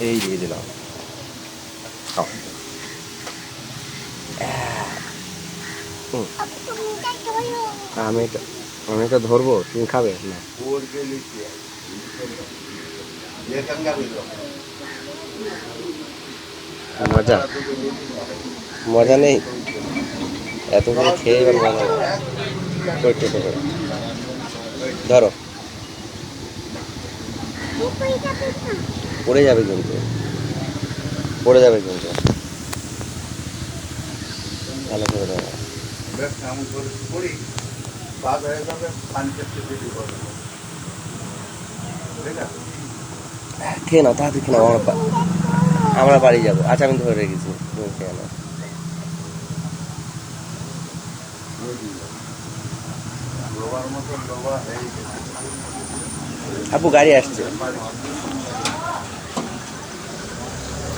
এই দিয়ে দিলাম। খাও। আমি আমি এটা ধরবো, তুমি খাবে? না। মজা। মজা নেই। এতগুলো খেয়ে এবার মজা নেই। করে। ধরো। পড়ে যাবে কিন্তু। পড়ে যাবে কিন্তু। ভালো করে ধরো খেয়ে নাও তাড়াতাড়ি খেয়ে নাও আমরা আমরা বাড়ি যাব। আচ্ছা আমি ধরে রেখেছি। তুমি খেয়ে নাও। আপু গাড়ি আসছে।